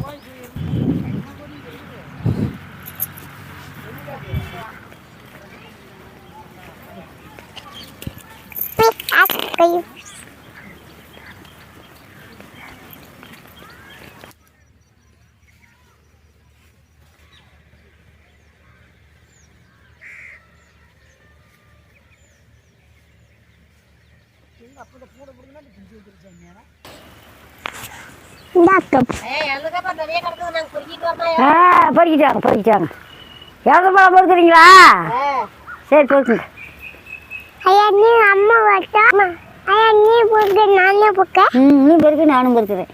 போய் புரியுங்க போய் புரியுங்க ஆ பொறிக்கிட்டாங்க பொறிக்கிட்டாங்க எவ்வளோ பழம் பொறுக்குறீங்களா சரி பொறுக்குங்க ஐயா நீ அம்மா வச்சா ஐயா நீ பொறுக்க நானே பொறுக்க ம் நீ பொறுக்கு நானும் பொறுக்குறேன்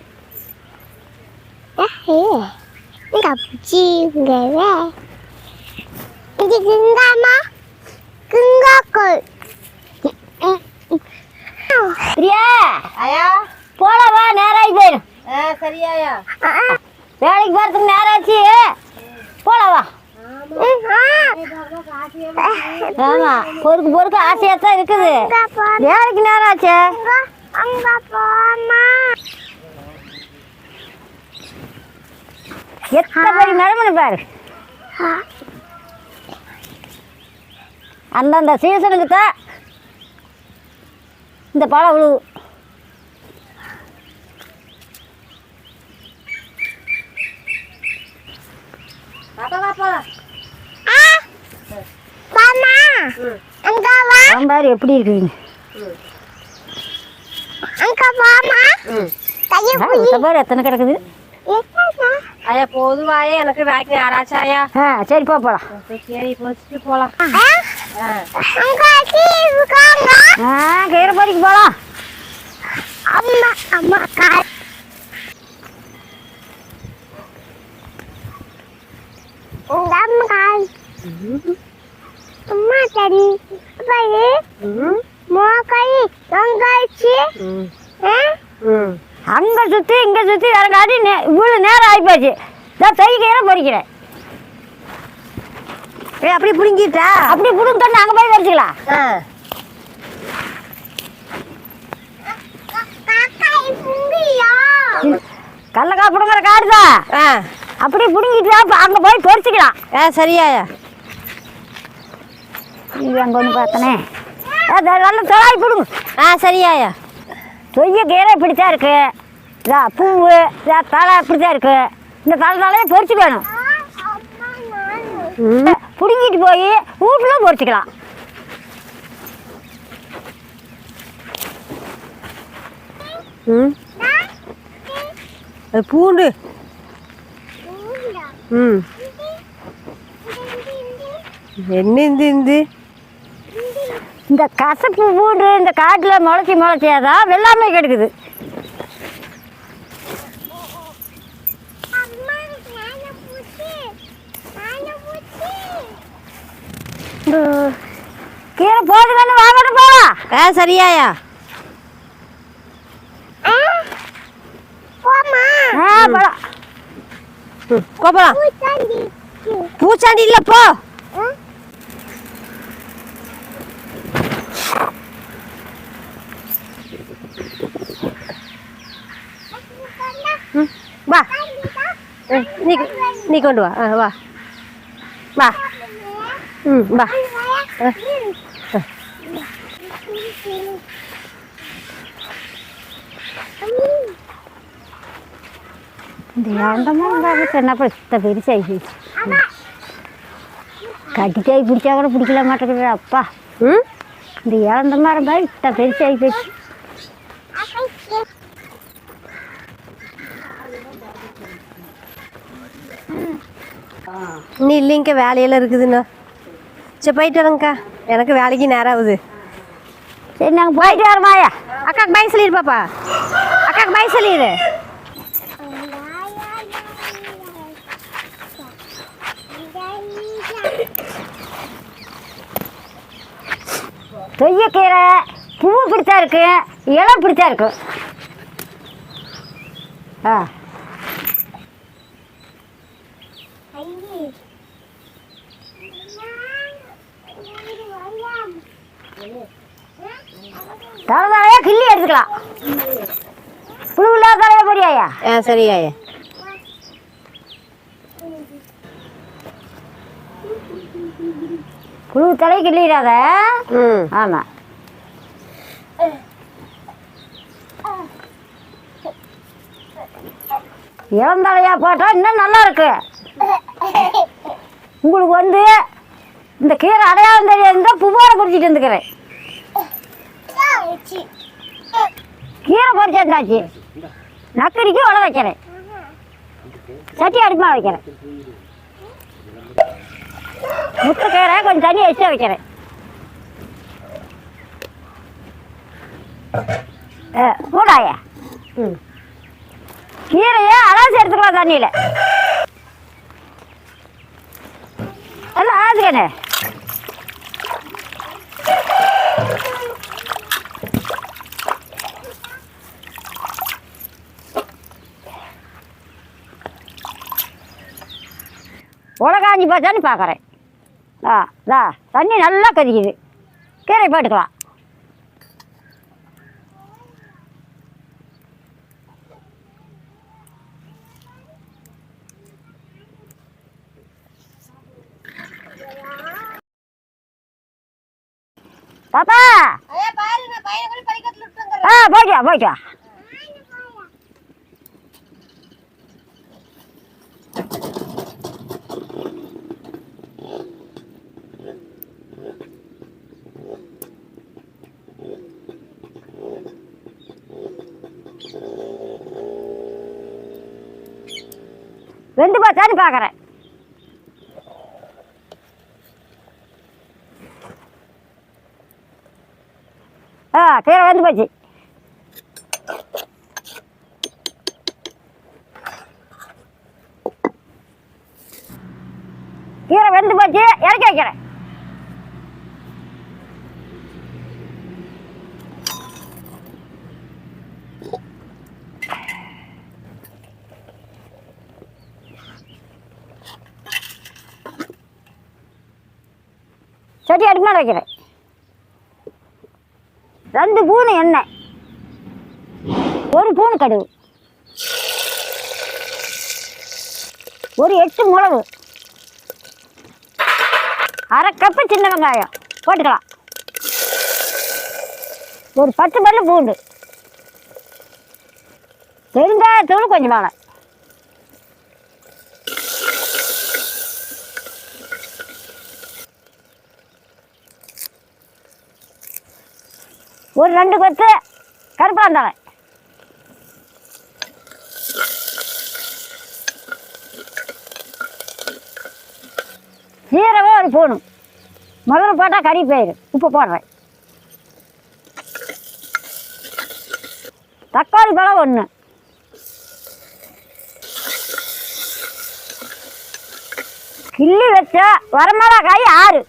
இங்க பூச்சிங்கவே இது கிங்காமா? கிங்காக்கோள். பிரியா ஆயா போலாம் வா நேரம் ஆகி போயிடும் ஆ சரியாயா வேலைக்கு போகிறதுக்கு நேரம் ஆச்சு. போலாம் வா. ஆமாம் பொறுக்கு பொறுக்கு ஆசையாக தான் இருக்குது. வேலைக்கு நேரம் ஆச்சு? எத்தனை பெரிய மரமணி பாரு. அந்தந்த சீசனுக்கு தான் இந்த பழம் விழு பாப்பா பாப்பா பாமா அங்க வா. பாரு எப்படி இருக்குங்க அங்க போமா கைய ஆ, இந்த பாரு எத்தனை கிடக்குது? எத்தனை ஆயா பொதுவாயே எனக்கு வேலைக்கு யாராச்சும் ஆயா ஆ சரி போ போகலாம் சரி வச்சுட்டு போலாம். அங்க டீ இருக்காங்க ஆ கீரை பறிக்கு போகலாம் அம்மா அம்மா இதான் தை கீரை பறிக்கிறேன் ஏய் அப்படி புடுங்கிட்டா? அப்படி பிடுங்க அங்கே போய் புங்கியா கடலக்கா பிடுங்குற ஆ. அப்படி பிடுங்கிட்டு அங்கே போய் பறிச்சுக்கலாம் ஆ சரியாயா இது அங்கே ஒன்று பார்த்தனே. நல்ல தொலாய் பிடுங்க. ஆ சரியாயா தொய்ய கீரை இப்படி தான் இருக்கு. இதா பூவு இதா தலை இப்படி தான் இருக்கு. இந்த தலை தலையை பொறிச்சுக்கணும் பிடுங்கிட்டு போய் வீட்டில் பொறிச்சிக்கலாம் ம். அது பூண்டு. ம். என்ன இந்த இந்த. இந்த கசப்பு பூண்டு இந்த காட்டில் முளைச்சி முளைச்சியாதான் வெள்ளாமை கெடுக்குது. கீரை போதுங்கன்னு வாங்கிட்டு போகலாம் ஆ சரியாயா? போமா ஆ போகலாம் ம் போகலாம் பூச்சாண்டி இல்லை போ. வா. நீ கொண்டு வா. வா. வா. ம் வா. இந்த ஏண்டமாக இருந்தாலும் என்னப்பா இத்த பெருசாகி போச்சு கட்டிக்காய் பிடிச்சா கூட பிடிக்கல மாட்டேங்குது அப்பா. ம்? இந்த இழந்த மரம் தான் இத்த பெருசாகி போச்சு இன்னும் இல்லைங்கக்கா வேலையெல்லாம் இருக்குதுண்ணா சரி போயிட்டு வரேங்க்கா எனக்கு வேலைக்கு நேரம் ஆகுது சரி நாங்கள் போயிட்டு வரமாயா அக்காக்கு பாய் சொல்லிடு பாப்பா. அக்காக்கு பாய் சொல்லிடு. தொய்யக்கீரை பூ பிடிச்சா இருக்கு இலை பிடிச்சா இருக்கும் ஆ. தலைதாலையா கிள்ளி எடுத்துக்கலாம். புழு இல்லாத தலையை பொரியாயா? ஆ சரி ஐயா புழு தலை கிள்ளிடாத? ம். ஆமாம் இளந்தலையா போட்டால் இன்னும் நல்லா இருக்கு. உங்களுக்கு வந்து இந்த கீரை அடையாளம் தெரியாது புவோட குறிச்சிட்டு வந்துக்கிறேன். கீரை பொறிச்சாச்சு நக்கடிக்கு வள வைக்கிறேன். சட்டி அடுப்பா வைக்கிறேன். முட்டைக்கீரை கொஞ்சம் தண்ணி வச்சு வைக்கிறேன். ஆ, ம். கீரையை அலசி எடுத்துக்கலாம் தண்ணியில். எல்லாம் ஆச்சுக்கண்ணே உலகாஞ்சி பார்த்தான்னு பார்க்குறேன். ஆ தா தண்ணி நல்லா கொதிக்குது. கீரை போட்டுக்கலாம். பாப்பா ஆ போய்ட்டு வா. வெந்து போச்சான்னு பார்க்குறேன் ஆ கீரை வெந்து போச்சு கீரை வெந்து போச்சு இறக்கி வைக்கிறேன் செடி அடுப்பு மேலே வைக்கிறேன். ரெண்டு பூனை எண்ணெய். ஒரு பூனை கடுகு. ஒரு எட்டு மிளகு. அரை கப்பு சின்ன வெங்காயம். போட்டுக்கலாம். ஒரு பத்து பல்லு பூண்டு. பெருங்காயத்தூள் கொஞ்சம் மேலே ஒரு ரெண்டு கொத்து கருப்பாந்தலை சீரகம் ஒரு பூணும் முதல்ல போட்டால் கறி போயிடும் உப்பு போடுறேன். தக்காளி பழம் ஒன்று கிள்ளி வச்ச வரமிளகாய் ஆறு.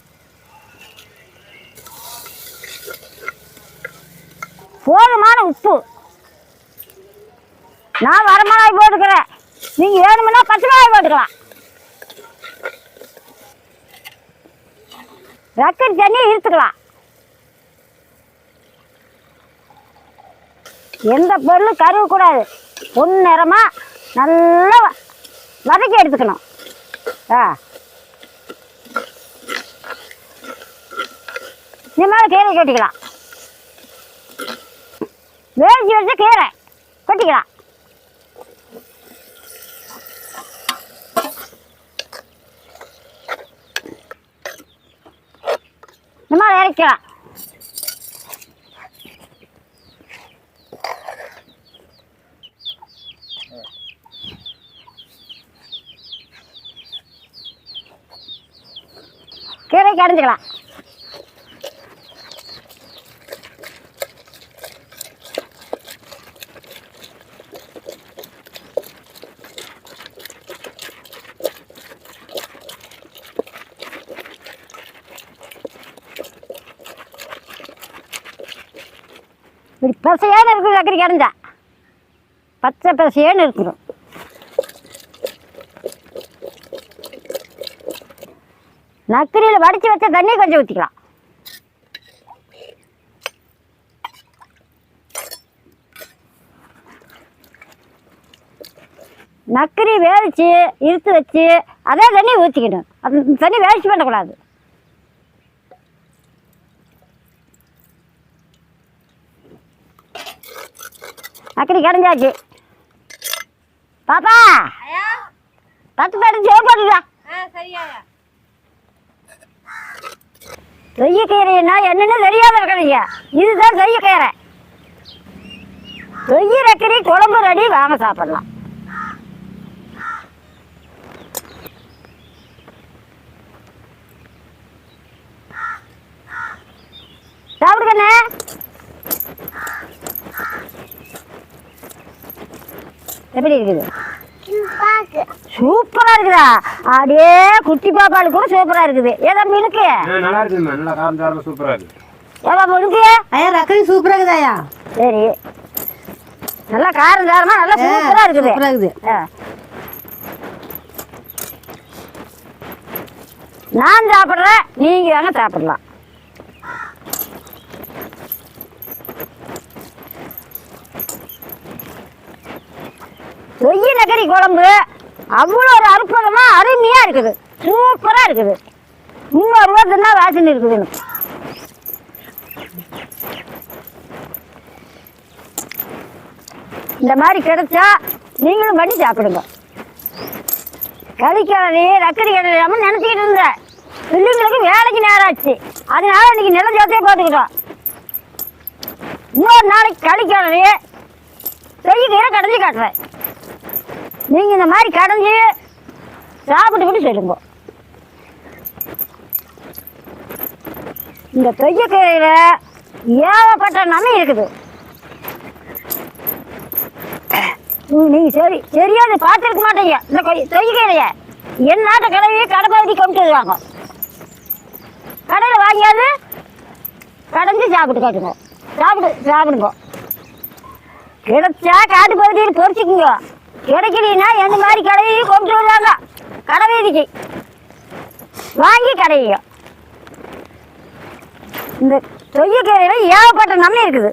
போதுமான உப்பு. நான் வரமிளகாய் போட்டுக்கிறேன். நீங்கள் வேணுமுன்னா பச்சை மிளகாய் போட்டுக்கலாம். ரக்கட் தண்ணியை இழுத்துக்கலாம். எந்த பொருளும் கருவக்கூடாது பொன்னிறமாக நல்லா வதக்கி எடுத்துக்கணும். ஆ. இந்த மாதிரி கீரை கொட்டிக்கலாம். வேவிச்சு வச்ச கீரை. கொட்டிக்கலாம். இந்த மாதிரி இறக்கலாம் கீரை கடைஞ்சிக்கலாம் இப்படி பசையான இருக்குது சக்கரை கிடந்தா பச்சை பசையான இருக்கணும் நக்கரியில் வடித்து வச்ச தண்ணி கொஞ்சம் ஊற்றிக்கலாம் நக்கரி வேவிச்சு இழுத்து வச்சு அதே தண்ணி ஊற்றிக்கணும் அது தண்ணி வேஸ்ட் பண்ணக்கூடாது. நக்கரி கிடந்தாச்சு பாப்பா! தட்டு தட்டு சேப்பாடுடா செய்ய கீரைன்னா என்னன்னு தெரியாத இருக்கிறீங்க. இதுதான் செய்ய கீரை. செய்ய ரக்கரி குழம்பு ரெடி வாங்க சாப்பிடலாம். சாப்பிடுங்கண்ணே எப்படி இருக்குது? சூப்பரா இருக்குதா? அப்படியே குட்டி பாப்பாளுக்கு கூட சூப்பரா இருக்குது. ஏதா மினுக்கு நல்லா இருக்குதும்மா நல்லா காரம் சாரம் சூப்பரா இருக்கு. ஏதா மினுக்கு ஐயா ரக்கரி சூப்பராக இருக்குதாயா சரி. நல்லா காரம் சாரமா நல்லா சூப்பரா இருக்குது. சூப்பராக இருக்குது. நான் சாப்பிட்றேன் நீங்க வேணா சாப்பிடலாம். கறி குழம்பு. அவ்வளோ ஒரு அற்புதமா அருமையா இருக்குது. சூப்பரா இருக்குது. முன்னூறு ரூபா தின்னா வாசனை இருக்குது இந்த மாதிரி கிடைச்சா நீங்களும் பண்ணி சாப்பிடுங்க. கறிக்கிழமை ரக்கரி கிழமை நினச்சிக்கிட்டு இருந்தேன் பிள்ளைங்களுக்கு வேலைக்கு நேரம் ஆச்சு. அதனால இன்னைக்கு நிலம் ஜோத்தையே பார்த்துக்கிட்டோம். இன்னொரு நாளைக்கு கறிக்கிழமை செய்கிற கடைஞ்சி காட்டுறேன். நீங்கள் இந்த மாதிரி கடைஞ்சி கூட சொல்லுங்க. இந்த தொய்யக்கீரையில் ஏகப்பட்ட நன்மை இருக்குது. நீங்கள் சரி சரியா பார்த்துருக்க மாட்டீங்க. இந்த கொய் தொய்கையிலைய என் நாட்டு கடையே கடைப்பகுதி கொண்டு வருவாங்க. கடையில் வாங்கியாவது கடைஞ்சி சாப்பிட்டு காட்டுங்க. சாப்பிடு சாப்பிடுங்க. கிடைச்சா காட்டு பகுதியில் பொறிச்சிக்குங்க. கிடைக்கலனா எந்த மாதிரி கடையையும் கொண்டு வருவாங்க கடை வீதிக்கு வாங்கி கடையும் இந்த தொய்யக்கரையில் ஏகப்பட்ட நன்மை இருக்குது.